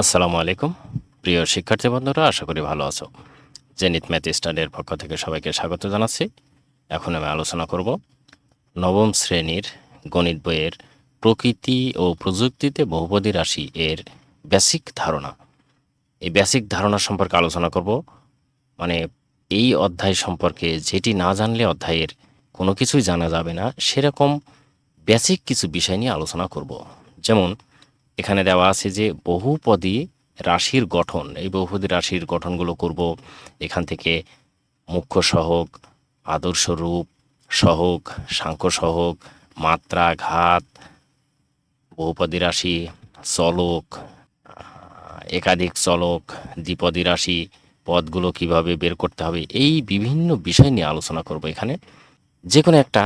আসসালামু আলাইকুম। প্রিয় শিক্ষার্থী বন্ধুরা, আশা করি ভালো আছো। জেনিত ম্যাথ স্টাডির পক্ষ থেকে সবাইকে স্বাগত জানাচ্ছি। এখন আমি আলোচনা করব নবম শ্রেণির গণিত বইয়ের প্রকৃতি ও প্রযুক্তিতে বহুপদী রাশি এর বেসিক ধারণা। এই বেসিক ধারণা সম্পর্কে আলোচনা করব। মানে এই অধ্যায় সম্পর্কে যেটি না জানলে অধ্যায়ের কোনো কিছুই জানা যাবে না, সেরকম বেসিক কিছু বিষয় নিয়ে আলোচনা করব। যেমন এখানে দেওয়া আছে যে বহুপদী রাশির গঠন। এই বহুপদী রাশির গঠনগুলো করব এখান থেকে মুখ্য সহগ, আদর্শ রূপ, সহগ, সাংখ্য সহগ, মাত্রা, ঘাত, বহুপদী রাশি, চলক, একাধিক চলক, দ্বিপদী রাশি, পদগুলো কীভাবে বের করতে হবে, এই বিভিন্ন বিষয় নিয়ে আলোচনা করব এখানে। যে কোনো একটা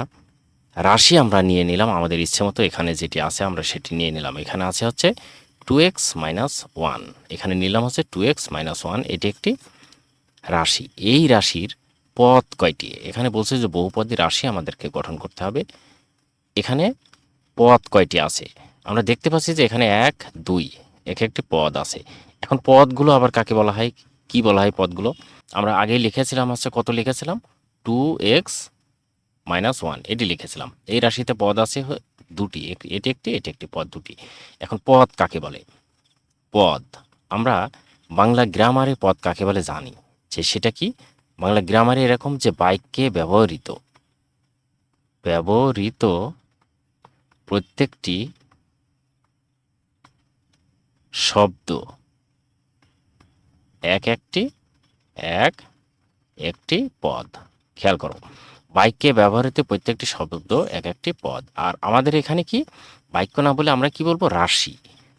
রাশি আমরা নিয়ে নিলাম, আমাদের ইচ্ছে মতো এখানে যেটি আছে আমরা সেটি নিয়ে নিলাম। এখানে আছে হচ্ছে টু এক্স মাইনাস ওয়ান এখানে নিলাম হচ্ছে টু এক্স মাইনাস ওয়ান এটি একটি রাশি। এই রাশির পদ কয়টি? এখানে বলছে যে বহুপদী রাশি আমাদেরকে গঠন করতে হবে। এখানে পদ কয়টি আছে? আমরা দেখতে পাচ্ছি যে এখানে এক, দুই, এক একটি পদ আছে। এখন পদগুলো আবার কাকে বলা হয়? কি বলা হয় পদগুলো? আমরা আগেই লিখেছিলাম হচ্ছে, কত লিখেছিলাম? টু এক্স মাইনাস ওয়ান এটি লিখেছিলাম। এই রাশিতে পদ আছে দুটি, এটি একটি এটি একটি পদ দুটি। এখন পদ কাকে বলে? পদ, আমরা বাংলা গ্রামারে পদ কাকে বলে জানি? যে সেটা কি? বাংলা গ্রামারে এরকম যে বাক্যে ব্যবহৃত ব্যবহৃত প্রত্যেকটি শব্দ, এক একটি এক একটি পদ। খেয়াল করো। বাক্যে ব্যবহৃত প্রত্যেকটি শব্দ এক একটি পদ। আর আমাদের এখানে কি? বাক্য না বলে আমরা কি বলব? রাশি।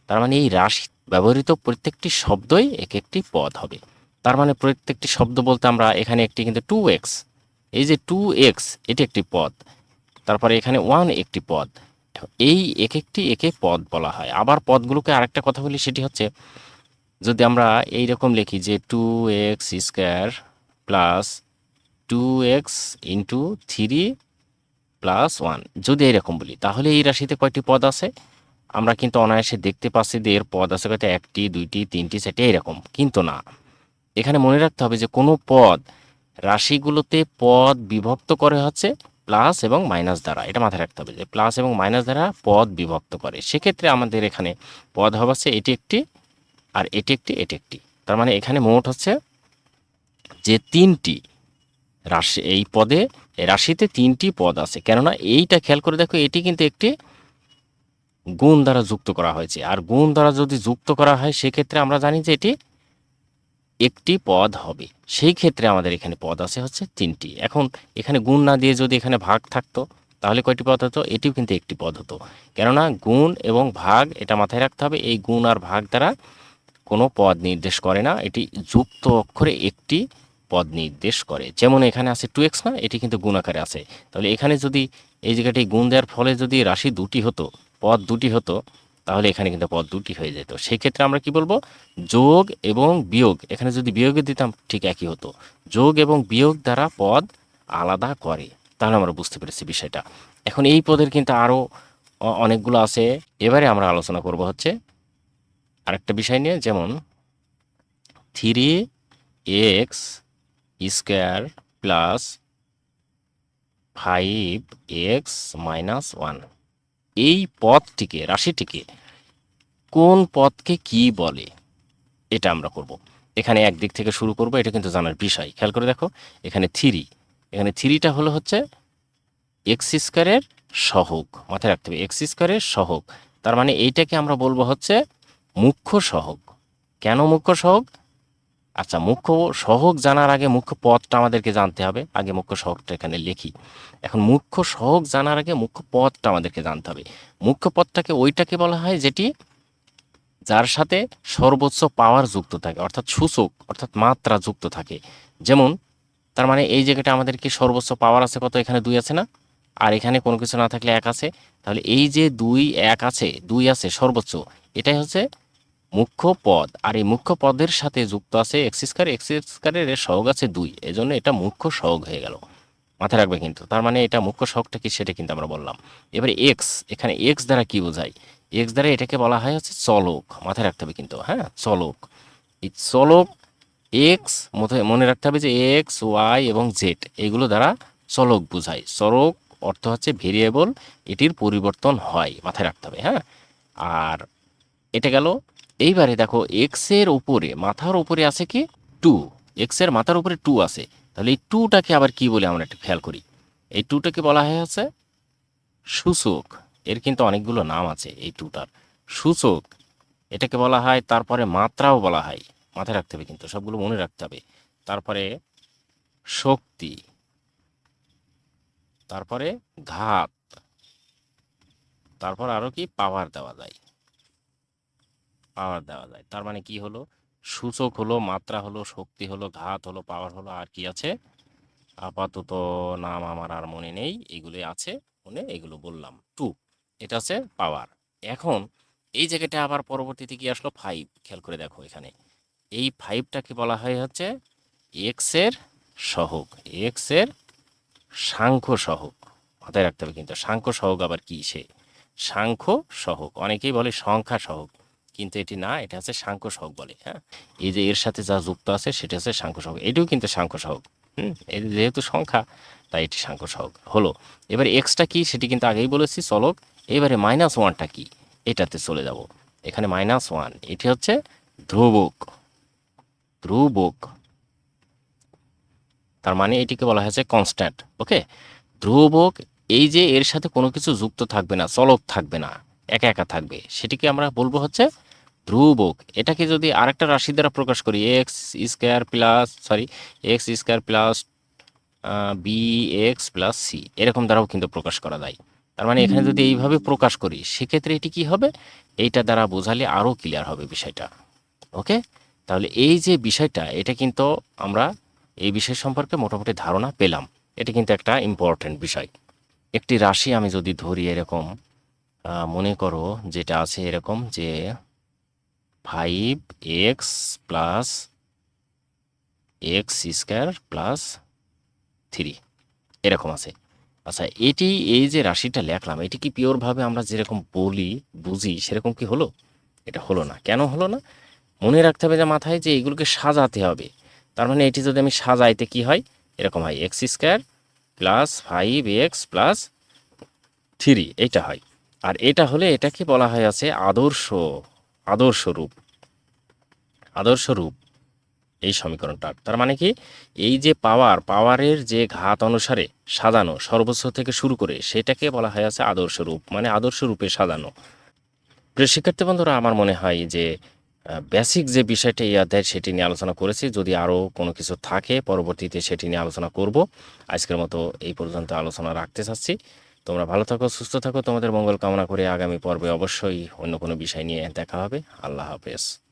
তার মানে এই রাশি ব্যবহৃত প্রত্যেকটি শব্দই এক একটি পদ হবে। তার মানে প্রত্যেকটি শব্দ বলতে আমরা এখানে একটি কিন্তু টু এক্স এই যে টু এক্স এটি একটি পদ। তারপরে এখানে ওয়ান একটি পদ। এই এক একটি একে পদ বলা হয়। আবার পদগুলোকে আরেকটা কথা বলি, সেটি হচ্ছে যদি আমরা এই রকম লিখি যে two x square plus two x into three plus one যদি এইরকম বলি, তাহলে এই রাশিতে কয়টি পদ আছে? আমরা কিন্তু অনায়াসে দেখতে পাচ্ছি যে এর পদ আছে কয়টা? একটি, দুইটি, তিনটি, চারটি, এইরকম। কিন্তু না। এখানে মনে রাখতে হবে যে কোনো পদ রাশিগুলোতে পদ বিভক্ত করে হচ্ছে প্লাস এবং মাইনাস দ্বারা। এটা মাথায় রাখতে হবে যে প্লাস এবং মাইনাস দ্বারা পদ বিভক্ত করে। সেক্ষেত্রে আমাদের এখানে পদ হচ্ছে এটি একটি আর এটি একটি এটি একটি। তার মানে এখানে মোট হচ্ছে যে তিনটি রাশি, এই পদে রাশিতে তিনটি পদ আছে। কেননা এইটা খেয়াল করে দেখো, এটি কিন্তু একটি গুণ দ্বারা যুক্ত করা হয়েছে। আর গুণ দ্বারা যদি যুক্ত করা হয়, সেক্ষেত্রে আমরা জানি যে এটি একটি পদ হবে। সেই ক্ষেত্রে আমাদের এখানে পদ আছে হচ্ছে তিনটি। এখন এখানে গুণ না দিয়ে যদি এখানে ভাগ থাকতো, তাহলে কয়টি পদ হতো? এটিও কিন্তু একটি পদ হতো। কেননা গুণ এবং ভাগ, এটা মাথায় রাখতে হবে, এই গুণ আর ভাগ দ্বারা কোনো পদ নির্দেশ করে না। এটি যুক্ত অক্ষরে একটি পদ নির্দেশ করে। যেমন এখানে আছে টু এক্স না, এটি কিন্তু গুণ আকারে আছে। তাহলে এখানে যদি এই জায়গাটি গুণ দেওয়ার ফলে যদি রাশি দুটি হতো, পদ দুটি হতো, তাহলে এখানে কিন্তু পদ দুটি হয়ে যেত। সেই ক্ষেত্রে আমরা কি বলব? যোগ এবং বিয়োগ। এখানে যদি বিয়োগে দিতাম, ঠিক একই হতো। যোগ এবং বিয়োগ দ্বারা পদ আলাদা করে। তাহলে আমরা বুঝতে পেরেছি বিষয়টা। এখন এই পদের কিন্তু আরও অনেকগুলো আছে। এবারে আমরা আলোচনা করব হচ্ছে আরেকটা বিষয় নিয়ে, যেমন three x square plus five x minus one. এই পদটিকে, রাশিটিকে কোন পদকে কি বলে? এটা আমরা করব। এখানে একদিক থেকে শুরু করব, এটা কিন্তু জানার বিষয়। খেয়াল করে দেখো, এখানে থ্রি। এখানে থ্রিটা হলো হচ্ছে এক্স স্কোয়ারের সহগ। মাথায় রাখতে হবে এক্স স্কোয়ারের সহগ। তার মানে এইটাকে আমরা বলব হচ্ছে মুখ্য সহগ। কেন মুখ্য সহগ? আচ্ছা মুখ্য সহগ জানার আগে মুখ্য পদটা আমাদেরকে জানতে হবে। আগে মুখ্য সহগটা এখানে লিখি। এখন মুখ্য সহগ জানার আগে মুখ্য পদটা আমাদেরকে জানতে হবে। মুখ্য পদটাকে ওইটাকে বলা হয় যেটি যার সাথে সর্বোচ্চ পাওয়ার যুক্ত থাকে, অর্থাৎ সূচক, অর্থাৎ মাত্রা যুক্ত থাকে। যেমন, তার মানে এই জায়গাটা আমাদের কি সর্বোচ্চ পাওয়ার আছে কত? এখানে দুই আছে না? আর এখানে কোনো কিছু না থাকলে এক আছে। তাহলে এই যে দুই, এক আছে, দুই আছে, সর্বোচ্চ, এটাই হচ্ছে মুখ্য পদ। আর এই মুখ্য পদের সাথে যুক্ত আছে এক্স স্কোয়ার এক্স সহগ আছে দুই। এজন্য এটা মুখ্য সহগ হয়ে গেল। মাথায় রাখবে কিন্তু, তার মানে এটা মুখ্য সহগটা কি সেটা কিন্তু আমরা বললাম। এবারে এক্স এখানে এক্স দ্বারা কি বোঝায়? এক্স দ্বারা এটাকে বলা হয় হচ্ছে চলক। মাথায় রাখতে হবে কিন্তু হ্যাঁ? চলক। এই চলক এক্স মনে রাখতে হবে যে এক্স ওয়াই এবং জেড এগুলো দ্বারা চলক বোঝায়। চলক অর্থ হচ্ছে ভেরিয়েবল এটির পরিবর্তন হয়। মাথায় রাখতে হবে হ্যাঁ? আর এটা গেল এইবারে দেখো এক্সের উপরে, মাথার উপরে আছে কি? টু এক্সের মাথার উপরে টু আছে। তাহলে এই টুটাকে আবার কি বলে আমরা একটু খেয়াল করি? এই টুটাকে বলা হয় হচ্ছে সূচক। এর কিন্তু অনেকগুলো নাম আছে এই টুটার সূচক, এটাকে বলা হয়, তারপরে মাত্রাও বলা হয়। মাথায় রাখতে হবে কিন্তু, সবগুলো মনে রাখতে হবে। তারপরে শক্তি, তারপরে ঘাত, তারপর আরও কি? পাওয়ার দেওয়া যায়। পাওয়ার দেওয়া যায়। তার মানে কি হলো? সূচক হলো, মাত্রা হলো, শক্তি হলো, ঘাত হলো, পাওয়ার হলো, আর কি আছে? আপাতত নাম আমার আর মনে নেই। এগুলো আছে মনে এগুলো বললাম। টু, এটা আছে পাওয়ার। এখন এই জায়গাটা আবার পরবর্তীতে কি আসলো? ফাইভ, খেয়াল করে দেখো এখানে। এই ফাইভটাকে বলা হয় হচ্ছে এক্সের সহগ। এক্সের সাংখ্য সহগ। মাথায় রাখতে হবে কিন্তু, সাংখ্য সহগ আবার কি সে? সাংখ্য সহগ। অনেকেই বলে সংখ্যা সহগ। কিন্তু এটি না, এটা হচ্ছে সাংখ্য সহগ বলে হ্যাঁ? এই যে এর সাথে যা যুক্ত আছে, সেটা হচ্ছে সাংখ্য সহগ এটিও কিন্তু সাংখ্য সহগ হুম যেহেতু সংখ্যা, তাই এটি সাংখ্য সহগ হলো। এবার এক্সটা কি, সেটি কিন্তু আগেই বলেছি চলক এবারে মাইনাস ওয়ানটা কি, এটাতে চলে যাব। এখানে মাইনাস ওয়ান এটি হচ্ছে ধ্রুবক ধ্রুবক। তার মানে এটিকে বলা হয়েছে কনস্ট্যান্ট ওকে ধ্রুবক, এই যে এর সাথে কোনো কিছু যুক্ত থাকবে না, চলক থাকবে না, একা একা থাকবে, সেটিকে আমরা বলব হচ্ছে ধ্রুবক। এটাকে যদি আরেকটা রাশি দ্বারা প্রকাশ করি x square plus sorry x square plus b x plus c এরকম দ্বারাও কিন্তু প্রকাশ করা যায়। তার মানে এখানে যদি এইভাবে প্রকাশ করি সেক্ষেত্রে এটি কি হবে? এইটা দ্বারা বোঝালে আরও ক্লিয়ার হবে বিষয়টা। ওকে? তাহলে এই যে বিষয়টা এটা কিন্তু আমরা এই বিষয় সম্পর্কে মোটামুটি ধারণা পেলাম। এটা কিন্তু একটা ইম্পর্টেন্ট বিষয়। একটি রাশি আমি যদি ধরি এরকম মনে করো যেটা আছে এরকম যে five x plus x square plus three এরকম আছে। আচ্ছা এটি এই যে রাশিটা লেখলাম, এটি কি পিওরভাবে আমরা যেরকম বলি, বুঝি, সেরকম কি হলো? এটা হলো না। কেন হলো না? মনে রাখতে হবে যে মাথায় যে এগুলোকে সাজাতে হবে। তার মানে এটি যদি আমি সাজাইতে কি হয়? এরকম হয় x square plus five x plus three এইটা হয়। আর এটা হলে এটাকে বলা হয় আছে আদর্শ। আদর্শ রূপ আদর্শ রূপ এই সমীকরণটা। তার মানে কি? এই যে পাওয়ার, পাওয়ারের যে ঘাত অনুসারে সাজানো, সর্বোচ্চ থেকে শুরু করে সেটাকে বলা হয় আছে আদর্শ রূপ মানে আদর্শ রূপে সাজানো। প্রিয় শিক্ষার্থী বন্ধুরা, আমার মনে হয় যে বেসিক যে বিষয়টা এই অধ্যায় সেটি নিয়ে আলোচনা করেছি, যদি আরও কোনো কিছু থাকে, পরবর্তীতে সেটি নিয়ে আলোচনা করব। আজকের মতো এই পর্যন্ত আলোচনা রাখতে চাচ্ছি। তোমরা ভালো থাকো, সুস্থ থাকো। তোমাদের মঙ্গল কামনা করে আগামী পর্বে অবশ্যই অন্য কোনো বিষয় নিয়ে দেখা হবে। আল্লাহ হাফেজ।